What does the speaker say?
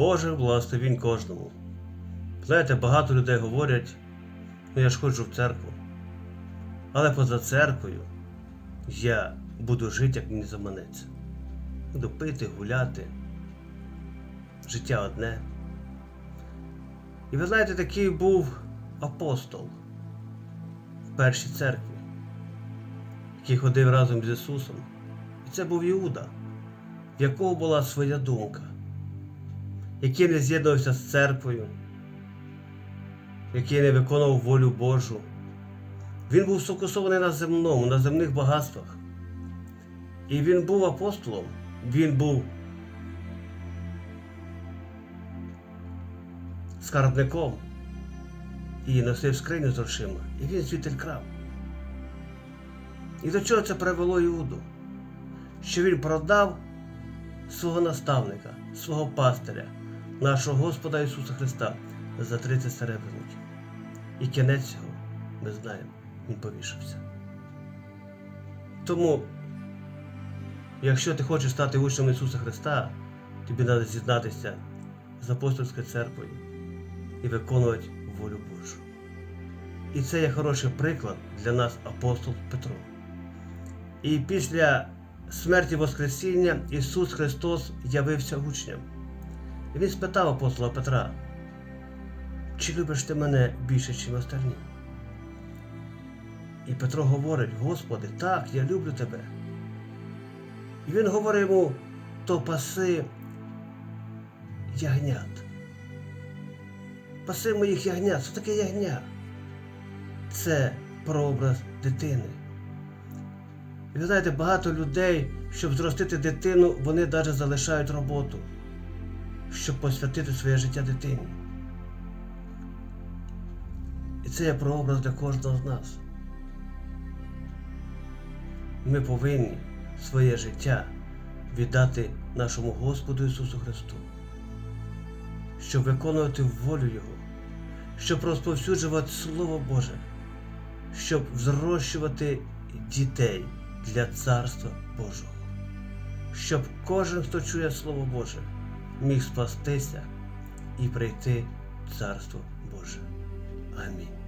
Божих благословінь кожному. Знаєте, багато людей говорять, ну я ж ходжу в церкву. Але поза церквою я буду жити, як мені заманеться. Буду пити, гуляти. Життя одне. І ви знаєте, такий був апостол в першій церкві, який ходив разом з Ісусом. І це був Іуда, в якого була своя думка, який не з'єднувався з церквою, який не виконував волю Божу. Він був сфокусований на земному, на земних багатствах. І він був апостолом, він був скарбником і носив скриню з грошима, і він звідти крав. І до чого це привело Іуду? Що він продав свого наставника, свого пастиря, нашого Господа Ісуса Христа за 30 серебряників. І кінець його ми знаємо, він повішався. Тому, якщо ти хочеш стати учнем Ісуса Христа, тобі треба з'єднатися з апостольською церквою і виконувати волю Божу. І це є хороший приклад для нас апостол Петро. І після смерті Воскресіння Ісус Христос явився учням. І Він спитав апостола Петра, чи любиш ти мене більше, ніж остальні? І Петро говорить, Господи, так, я люблю тебе. І він говорить йому, то паси ягнят. Паси моїх ягнят. Що таке ягня? Це прообраз дитини. І ви знаєте, багато людей, щоб зростити дитину, вони навіть залишають роботу, щоб посвятити своє життя дитині. І це є прообраз для кожного з нас. Ми повинні своє життя віддати нашому Господу Ісусу Христу, щоб виконувати волю Його, щоб розповсюджувати Слово Боже, щоб зрощувати дітей для Царства Божого, щоб кожен, хто чує Слово Боже, міг спастися і прийти в Царство Боже. Амінь.